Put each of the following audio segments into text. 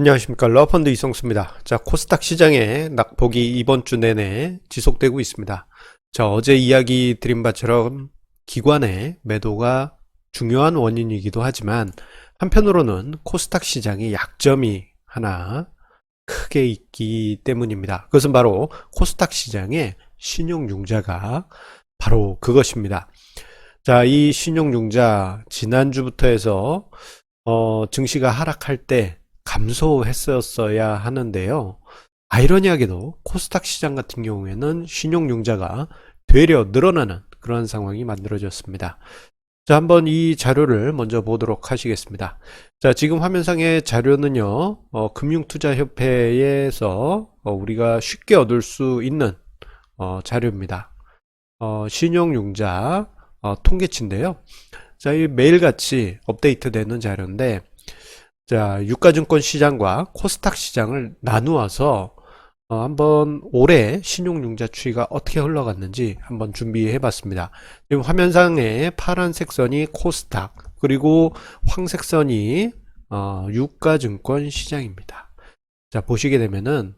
안녕하십니까 러펀드 이성수입니다. 자 코스닥 시장의 낙폭이 이번 주 내내 지속되고 있습니다. 자 어제 이야기 드린 바처럼 기관의 매도가 중요한 원인이기도 하지만 한편으로는 코스닥 시장의 약점이 하나 크게 있기 때문입니다. 그것은 바로 코스닥 시장의 신용융자가 바로 그것입니다. 자, 이 신용융자 지난주부터 해서 어, 증시가 하락할 때 감소했었어야 하는데요. 아이러니하게도 코스닥 시장 같은 경우에는 신용융자가 되려 늘어나는 그런 상황이 만들어졌습니다. 자, 한번 이 자료를 먼저 보도록 하시겠습니다. 자, 지금 화면상의 자료는요, 어, 금융투자협회에서 어, 우리가 쉽게 얻을 수 있는 어, 자료입니다. 어, 신용융자 어, 통계치인데요. 자, 이 매일같이 업데이트되는 자료인데, 자, 유가증권 시장과 코스닥 시장을 나누어서 어, 한번 올해 신용융자 추이가 어떻게 흘러갔는지 한번 준비해 봤습니다. 지금 화면상에 파란색 선이 코스닥, 그리고 황색 선이 어, 유가증권 시장입니다. 자, 보시게 되면은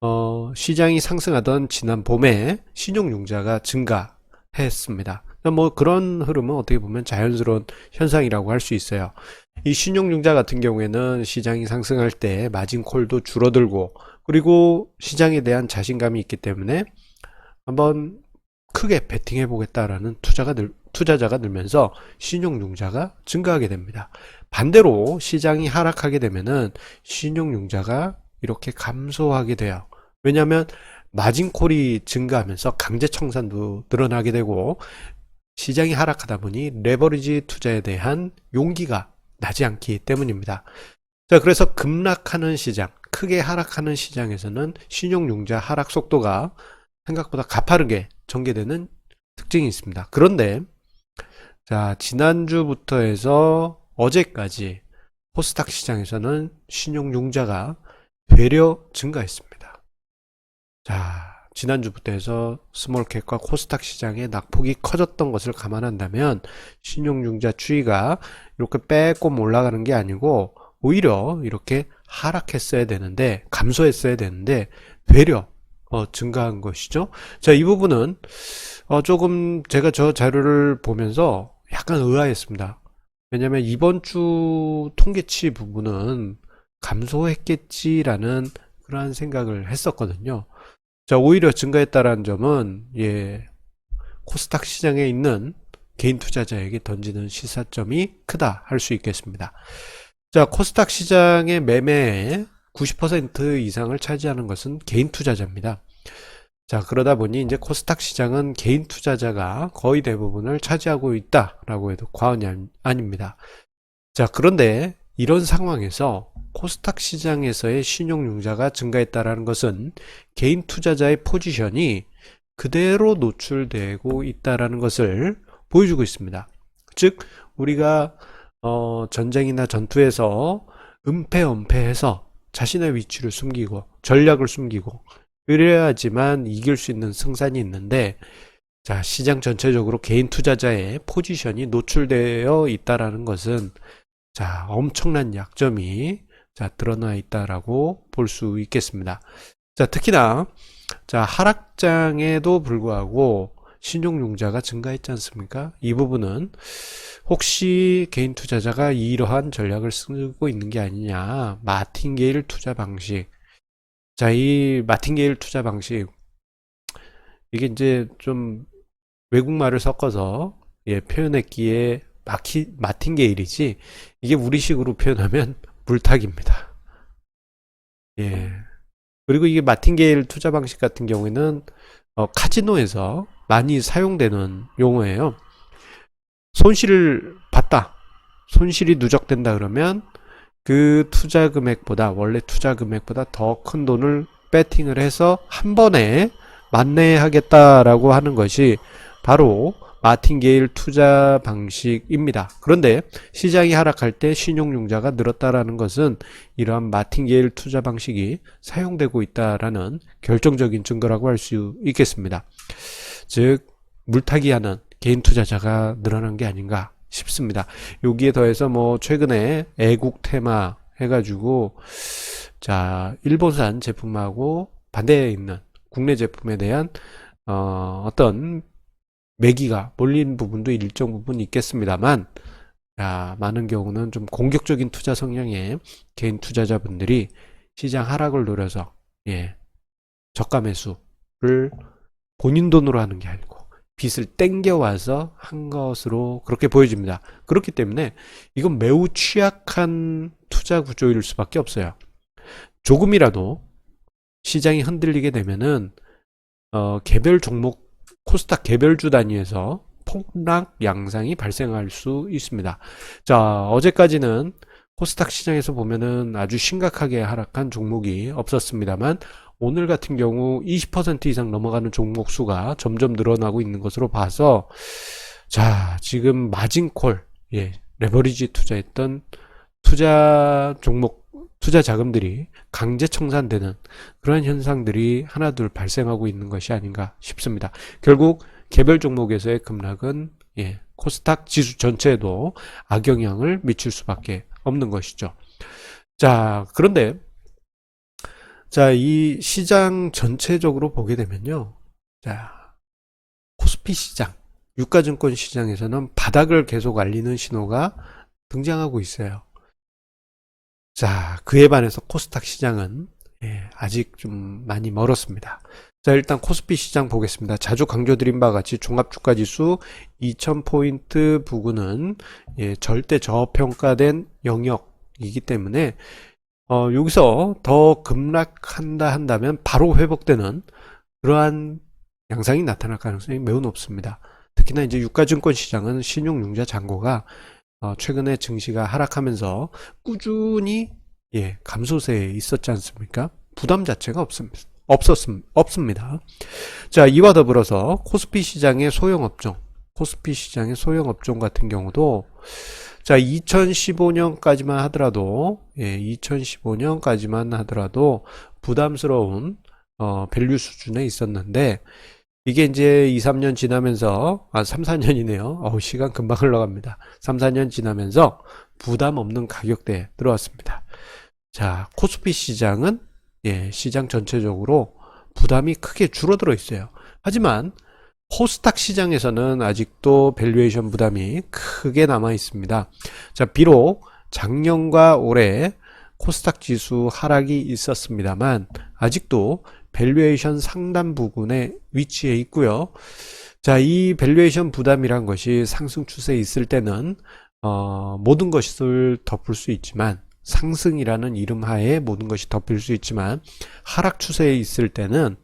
어, 시장이 상승하던 지난 봄에 신용융자가 증가했습니다. 뭐 그런 흐름은 어떻게 보면 자연스러운 현상이라고 할 수 있어요. 이 신용융자 같은 경우에는 시장이 상승할 때 마진콜도 줄어들고 그리고 시장에 대한 자신감이 있기 때문에 한번 크게 베팅해 보겠다라는 투자가 늘, 투자자가 늘면서 신용융자가 증가하게 됩니다. 반대로 시장이 하락하게 되면은 신용융자가 이렇게 감소하게 돼요. 왜냐하면 마진콜이 증가하면서 강제 청산도 늘어나게 되고 시장이 하락하다 보니 레버리지 투자에 대한 용기가 나지 않기 때문입니다. 자, 그래서 급락하는 시장, 크게 하락하는 시장에서는 신용융자 하락 속도가 생각보다 가파르게 전개되는 특징이 있습니다. 그런데 자, 지난주부터 해서 어제까지 코스닥 시장에서는 신용융자가 되려 증가했습니다. 자, 지난주부터 해서 스몰캡과 코스닥 시장의 낙폭이 커졌던 것을 감안한다면 신용융자 추이가 이렇게 빼꼼 올라가는 게 아니고 오히려 이렇게 하락했어야 되는데 감소했어야 되는데 되려 어, 증가한 것이죠. 자, 이 부분은 어, 조금 제가 저 자료를 보면서 약간 의아했습니다. 왜냐하면 이번 주 통계치 부분은 감소했겠지라는 그러한 생각을 했었거든요. 자, 오히려 증가했다라는 점은 예, 코스닥 시장에 있는 개인 투자자에게 던지는 시사점이 크다 할 수 있겠습니다. 자, 코스닥 시장의 매매의 90% 이상을 차지하는 것은 개인 투자자입니다. 자, 그러다 보니 이제 코스닥 시장은 개인 투자자가 거의 대부분을 차지하고 있다라고 해도 과언이 아닙니다. 자, 그런데 이런 상황에서 코스닥 시장에서의 신용융자가 증가했다라는 것은 개인 투자자의 포지션이 그대로 노출되고 있다라는 것을 보여주고 있습니다. 즉, 우리가 어, 전쟁이나 전투에서 은폐은폐해서 자신의 위치를 숨기고 전략을 숨기고 그래야지만 이길 수 있는 승산이 있는데 자 시장 전체적으로 개인 투자자의 포지션이 노출되어 있다라는 것은 자 엄청난 약점이 자 드러나 있다라고 볼 수 있겠습니다. 자 특히나 자 하락장에도 불구하고 신용융자가 증가했지 않습니까? 이 부분은 혹시 개인 투자자가 이러한 전략을 쓰고 있는 게 아니냐. 마틴게일 투자 방식. 자, 이 마틴게일 투자 방식. 이게 이제 좀 외국말을 섞어서 예, 표현했기에 마키, 마틴게일이지. 이게 우리식으로 표현하면 물타기입니다. 예. 그리고 이게 마틴게일 투자 방식 같은 경우에는 어, 카지노에서 많이 사용되는 용어예요. 손실을 봤다. 손실이 누적된다 그러면 그 투자 금액보다 원래 투자 금액보다 더 큰 돈을 배팅을 해서 한 번에 만회하겠다라고 하는 것이 바로 마틴게일 투자 방식입니다. 그런데 시장이 하락할 때 신용융자가 늘었다라는 것은 이러한 마틴게일 투자 방식이 사용되고 있다라는 결정적인 증거라고 할 수 있겠습니다. 즉 물타기하는 개인 투자자가 늘어난 게 아닌가 싶습니다. 여기에 더해서 뭐 최근에 애국 테마 해가지고 자 일본산 제품하고 반대에 있는 국내 제품에 대한 어, 어떤 매기가 몰린 부분도 일정 부분 있겠습니다만 자, 많은 경우는 좀 공격적인 투자 성향의 개인 투자자분들이 시장 하락을 노려서 예, 저가 매수를 본인 돈으로 하는 게 아니고 빚을 땡겨와서 한 것으로 그렇게 보여집니다. 그렇기 때문에 이건 매우 취약한 투자 구조일 수밖에 없어요. 조금이라도 시장이 흔들리게 되면은 어, 개별 종목 코스닥 개별주 단위에서 폭락 양상이 발생할 수 있습니다. 자, 어제까지는 코스닥 시장에서 보면은 아주 심각하게 하락한 종목이 없었습니다만 오늘 같은 경우 20% 이상 넘어가는 종목 수가 점점 늘어나고 있는 것으로 봐서 자, 지금 마진콜, 예, 레버리지 투자했던 투자 종목, 투자 자금들이 강제 청산되는 그런 현상들이 하나둘 발생하고 있는 것이 아닌가 싶습니다. 결국 개별 종목에서의 급락은 예, 코스닥 지수 전체에도 악영향을 미칠 수밖에 없는 것이죠. 자, 그런데 자, 이 시장 전체적으로 보게 되면요. 자, 코스피 시장, 유가증권 시장에서는 바닥을 계속 알리는 신호가 등장하고 있어요. 자, 그에 반해서 코스닥 시장은 예, 아직 좀 많이 멀었습니다. 자, 일단 코스피 시장 보겠습니다. 자주 강조드린 바와 같이 종합주가지수 2000포인트 부근은 예, 절대 저평가된 영역이기 때문에 어, 여기서 더 급락한다 한다면 바로 회복되는 그러한 양상이 나타날 가능성이 매우 높습니다. 특히나 이제 유가증권 시장은 신용융자 잔고가 어, 최근에 증시가 하락하면서 꾸준히 예, 감소세에 있었지 않습니까? 부담 자체가 없습니다. 없었음, 없습니다. 자, 이와 더불어서 코스피 시장의 소형업종, 코스피 시장의 소형업종 같은 경우도 자, 2015년까지만 하더라도, 예, 2015년까지만 하더라도 부담스러운, 어, 밸류 수준에 있었는데, 이게 이제 2, 3년 지나면서, 아, 3, 4년이네요. 어우, 시간 금방 흘러갑니다. 3, 4년 지나면서 부담 없는 가격대에 들어왔습니다. 자, 코스피 시장은, 예, 시장 전체적으로 부담이 크게 줄어들어 있어요. 하지만, 코스닥 시장에서는 아직도 밸류에이션 부담이 크게 남아 있습니다. 자, 비록 작년과 올해 코스닥 지수 하락이 있었습니다만 아직도 밸류에이션 상단 부근에 위치해 있고요. 자, 이 밸류에이션 부담이란 것이 상승 추세에 있을 때는 어, 모든 것을 덮을 수 있지만 상승이라는 이름 하에 모든 것이 덮일 수 있지만 하락 추세에 있을 때는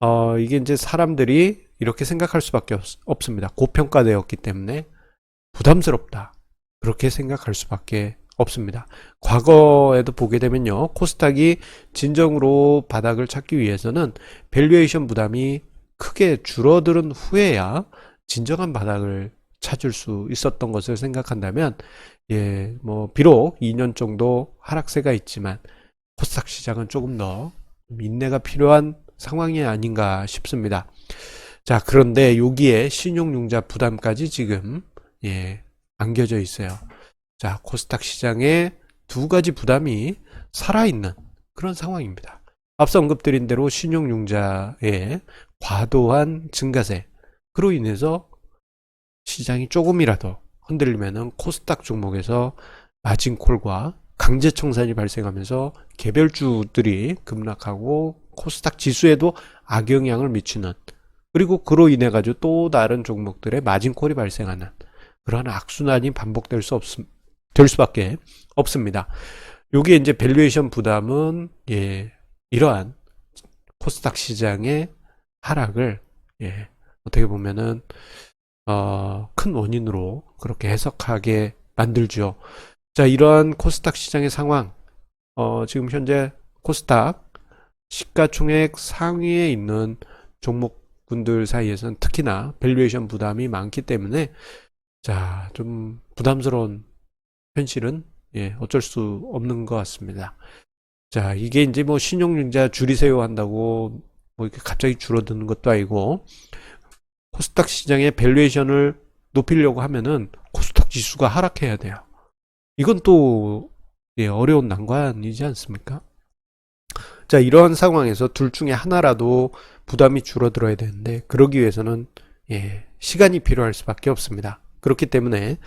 어, 이게 이제 사람들이 이렇게 생각할 수밖에 없, 습니다 고평가되었기 때문에 부담스럽다. 그렇게 생각할 수밖에 없습니다. 과거에도 보게 되면요. 코스닥이 진정으로 바닥을 찾기 위해서는 밸류에이션 부담이 크게 줄어들은 후에야 진정한 바닥을 찾을 수 있었던 것을 생각한다면 예, 뭐 비록 2년 정도 하락세가 있지만 코스닥 시장은 조금 더 인내가 필요한 상황이 아닌가 싶습니다. 자, 그런데 여기에 신용융자 부담까지 지금 예, 안겨져 있어요. 자, 코스닥 시장에 두 가지 부담이 살아있는 그런 상황입니다. 앞서 언급드린 대로 신용융자의 과도한 증가세, 그로 인해서 시장이 조금이라도 흔들리면은 코스닥 종목에서 마진콜과 강제 청산이 발생하면서 개별주들이 급락하고 코스닥 지수에도 악영향을 미치는 그리고 그로 인해 가지고 또 다른 종목들의 마진콜이 발생하는 그러한 악순환이 반복될 수 없, 될 수밖에 없습니다. 여기에 이제 밸류에이션 부담은 예, 이러한 코스닥 시장의 하락을 예, 어떻게 보면은 어, 큰 원인으로 그렇게 해석하게 만들죠. 자, 이러한 코스닥 시장의 상황, 어, 지금 현재 코스닥 시가총액 상위에 있는 종목 분들 사이에서는 특히나 밸류에이션 부담이 많기 때문에 자, 좀 부담스러운 현실은 예, 어쩔 수 없는 것 같습니다. 자, 이게 이제 뭐 신용융자 줄이세요 한다고 뭐 이렇게 갑자기 줄어드는 것도 아니고 코스닥 시장의 밸류에이션을 높이려고 하면은 코스닥 지수가 하락해야 돼요. 이건 또 예, 어려운 난관이지 않습니까? 자, 이러한 상황에서 둘 중에 하나라도 부담이 줄어들어야 되는데, 그러기 위해서는, 예, 시간이 필요할 수밖에 없습니다. 그렇기 때문에,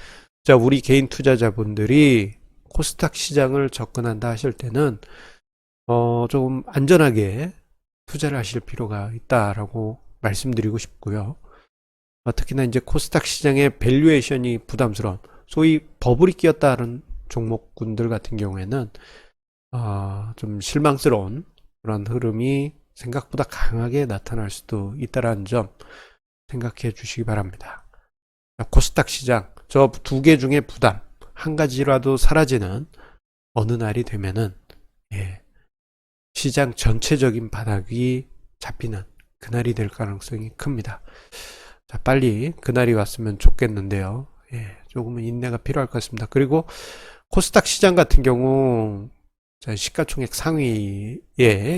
자, 우리 개인 투자자분들이 코스닥 시장을 접근한다 하실 때는, 어, 조금 안전하게 투자를 하실 필요가 있다라고 말씀드리고 싶고요. 어, 특히나 이제 코스닥 시장의 밸류에이션이 부담스러운, 소위 버블이 끼었다는 종목군들 같은 경우에는, 아, 좀 실망스러운 그런 흐름이 생각보다 강하게 나타날 수도 있다라는 점 생각해 주시기 바랍니다. 자, 코스닥 시장, 저 두 개 중에 부담, 한 가지라도 사라지는 어느 날이 되면은, 예, 시장 전체적인 바닥이 잡히는 그날이 될 가능성이 큽니다. 자, 빨리 그날이 왔으면 좋겠는데요. 예, 조금은 인내가 필요할 것 같습니다. 그리고 코스닥 시장 같은 경우 자, 시가총액 상위에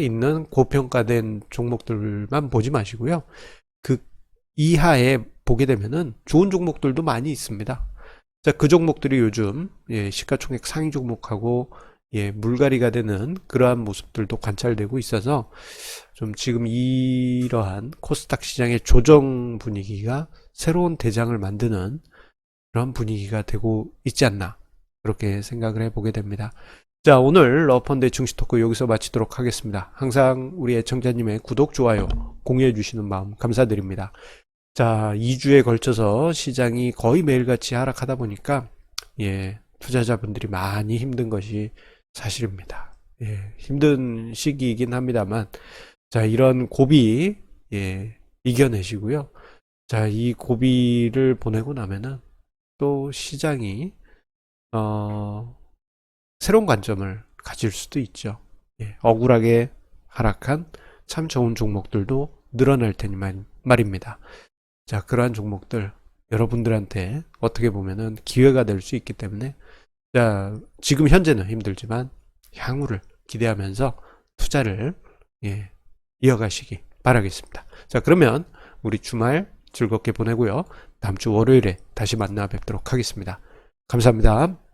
있는 고평가된 종목들만 보지 마시고요. 그 이하에 보게 되면은 좋은 종목들도 많이 있습니다. 자, 그 종목들이 요즘 예, 시가총액 상위 종목하고 예, 물갈이가 되는 그러한 모습들도 관찰되고 있어서 좀 지금 이러한 코스닥 시장의 조정 분위기가 새로운 대장을 만드는 그런 분위기가 되고 있지 않나 그렇게 생각을 해보게 됩니다. 자, 오늘 러펀드의 증시 토크 여기서 마치도록 하겠습니다. 항상 우리 애청자님의 구독, 좋아요, 공유해 주시는 마음 감사드립니다. 자, 2주에 걸쳐서 시장이 거의 매일같이 하락하다 보니까, 예, 투자자분들이 많이 힘든 것이 사실입니다. 예, 힘든 시기이긴 합니다만, 자, 이런 고비, 예, 이겨내시고요. 자, 이 고비를 보내고 나면은 또 시장이, 어, 새로운 관점을 가질 수도 있죠. 예, 억울하게 하락한 참 좋은 종목들도 늘어날 테니 말, 말입니다. 자, 그러한 종목들 여러분들한테 어떻게 보면은 기회가 될 수 있기 때문에 자, 지금 현재는 힘들지만 향후를 기대하면서 투자를 예, 이어가시기 바라겠습니다. 자, 그러면 우리 주말 즐겁게 보내고요. 다음 주 월요일에 다시 만나 뵙도록 하겠습니다. 감사합니다.